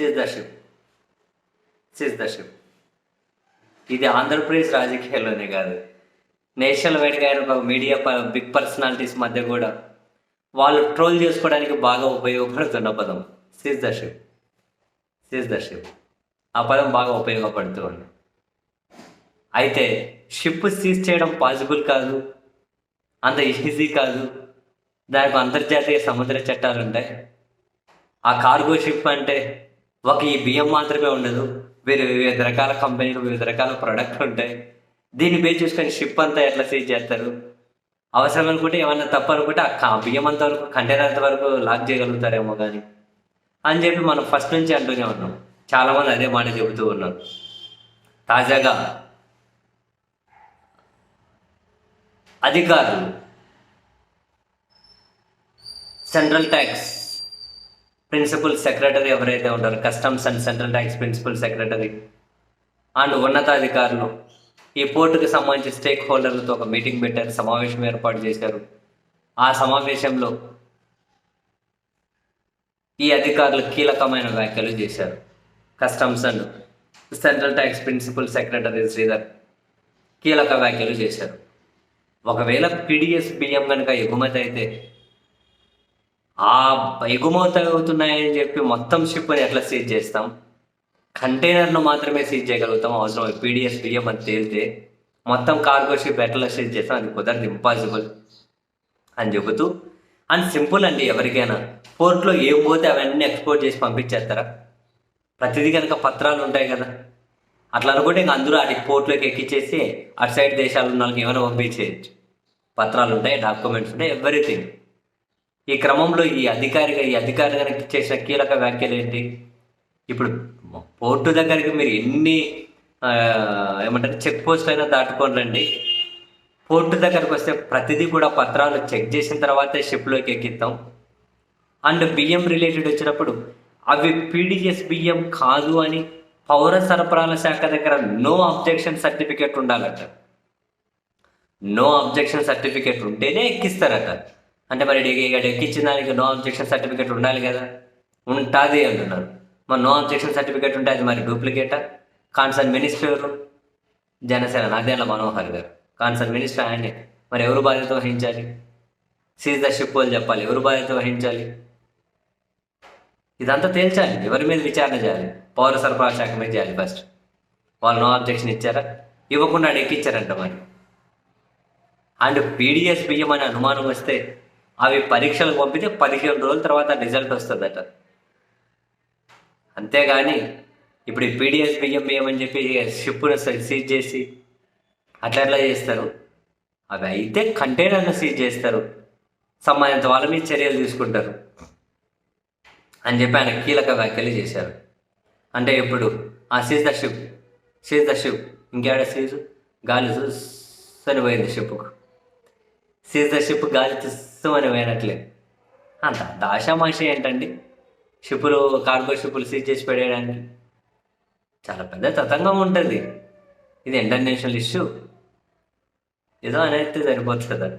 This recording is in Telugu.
సీజ్ ద షిప్ సీజ్ ఇది ఆంధ్రప్రదేశ్ రాజకీయాల్లోనే కాదు. నేషనల్ వైడ్గా అయిన ఒక మీడియా బిగ్ పర్సనాలిటీస్ మధ్య కూడా వాళ్ళు ట్రోల్ చేసుకోవడానికి బాగా ఉపయోగపడుతున్న పదం. Seize the ship seize the ship ఆ పదం బాగా ఉపయోగపడుతూ ఉంది అయితే షిప్ సీజ్ చేయడం పాసిబుల్ కాదు. అంత ఈజీ కాదు. దానికి అంతర్జాతీయ సముద్ర చట్టాలు ఉంటాయి ఆ కార్గో షిప్ అంటే ఒక ఈ బియ్యం మాత్రమే ఉండదు. వేరే వివిధ రకాల కంపెనీలు వివిధ రకాల ప్రొడక్ట్లు ఉంటాయి. దీన్ని బేస్ చూసుకొని షిప్ అంతా ఎట్లా సీజ్ చేస్తారు? అవసరం అనుకుంటే ఏమన్నా తప్పు అనుకుంటే ఆ బియ్యం అంత వరకు కంటైనర్ అంత వరకు లాక్ చేయగలుగుతారేమో కానీ అని చెప్పి మనం ఫస్ట్ నుంచి అంటూనే ఉన్నాం. చాలామంది అదే మాట చెబుతూ ఉన్నారు. తాజాగా అధికారులు సెంట్రల్ ట్యాక్స్ ప్రిన్సిపల్ సెక్రటరీ ఎవరైతే ఉంటారో customs and central tax principal secretary and ఉన్నతాధికారులు ఈ పోర్టుకు సంబంధించి స్టేక్ హోల్డర్లతో ఒక మీటింగ్ పెట్టారు సమావేశం ఏర్పాటు చేశారు. ఆ సమావేశంలో ఈ అధికారులు కీలకమైన వ్యాఖ్యలు చేశారు. Customs and central tax principal secretary Sridhar కీలక వ్యాఖ్యలు చేశారు. ఒకవేళ పీడిఎస్ బియ్యం కనుక ఎగుమతి అయితే ఆ ఎగుమతి అవుతున్నాయని చెప్పి మొత్తం షిప్ని ఎట్లా సీజ్ చేస్తాం? కంటైనర్ను మాత్రమే సీజ్ చేయగలుగుతాం అవసరం పీడిఎస్ బియ్యం అని తేలితే మొత్తం కార్గో షిప్ ఎట్లా సీజ్ చేస్తాం? అది కుదరదు ఇంపాసిబుల్ అని చెబుతూ. అండ్ సింపుల్ అండి ఎవరికైనా. పోర్ట్లో ఏం పోతే అవన్నీ ఎక్స్పోర్ట్ చేసి పంపించేస్తారా? ప్రతిదీ కనుక పత్రాలు ఉంటాయి కదా. అట్లా అనుకుంటే ఇంకా అందరూ అటు పోర్ట్లోకి ఎక్కించేసి అటు సైడ్ దేశాలు ఉన్న వాళ్ళకి ఏమైనా పంపించేయచ్చు. పత్రాలు ఉంటాయి డాక్యుమెంట్స్ ఉంటాయి ఎవ్రీథింగ్. ఈ క్రమంలో ఈ అధికారిగా ఈ అధికారి చేసిన కీలక వ్యాఖ్యలు ఏంటి? ఇప్పుడు పోర్టు దగ్గరికి మీరు ఎన్ని ఏమంటారు చెక్ పోస్ట్ అయినా దాటుకొని రండి. పోర్టు దగ్గరకు వస్తే ప్రతిదీ కూడా పత్రాలు చెక్ చేసిన తర్వాతే షిప్లోకి ఎక్కిస్తాం. అండ్ బియ్యం రిలేటెడ్ వచ్చినప్పుడు అవి పీడిఎస్ బియ్యం కాదు అని పౌర సరఫరాల శాఖ దగ్గర నో అబ్జెక్షన్ సర్టిఫికేట్ ఉండాలట. నో అబ్జెక్షన్ సర్టిఫికేట్ ఉంటేనే ఎక్కిస్తారట. అంటే మరి ఎక్కించిన దానికి నో అబ్జెక్షన్ సర్టిఫికేట్ ఉండాలి కదా. ఉంటుంది అంటున్నారు. మరి నో అబ్జెక్షన్ సర్టిఫికేట్ ఉంటే అది మరి డూప్లికేటా concern minister Janasena Nadendla Manohar garu. Concern minister ఆయనే. మరి ఎవరు బాధ్యత వహించాలి? సీజ్ ద షిప్ వాళ్ళు చెప్పాలి. ఎవరు బాధ్యత వహించాలి? ఇదంతా తేల్చాలి. ఎవరి మీద విచారణ చేయాలి? పౌర సరఫరా శాఖ మీద చేయాలి ఫస్ట్ వాళ్ళు నో అబ్జెక్షన్ ఇచ్చారా? ఇవ్వకుండా ఆడ ఎక్కిచ్చారంట మరి. అండ్ పీడిఎస్ బియ్యం అనే అనుమానం వస్తే అవి పరీక్షలకు పంపితే పదిహేను రోజుల తర్వాత రిజల్ట్ వస్తుందట. అంతేగాని ఇప్పుడు ఈ పీడిఎస్ బియ్యం బియ్యం అని చెప్పి షిప్ను సీజ్ చేసి అట్లా అట్లా చేస్తారు? అవి అయితే కంటైనర్ను సీజ్ చేస్తారు. సంబంధిత వాళ్ళ మీద చర్యలు తీసుకుంటారు. అని చెప్పి ఆయన కీలక వ్యాఖ్యలు చేశారు. అంటే ఇప్పుడు ఆ seize the ship seize the ship ఇంకేడ సీజు? గాలి చూసని పోయింది షిప్కు సీజ్ ద షిప్ గాలి అని పోయినట్లే అంత అంత ఆషామాషి ఏంటండి? షిప్పులు కార్గో షిప్పులు సీజ్ చేసి పెట్టేయడానికి చాలా పెద్ద తతంగం ఉంటుంది. ఇది ఇంటర్నేషనల్ ఇష్యూ. ఏదో అనేది సరిపోతుంది? కదా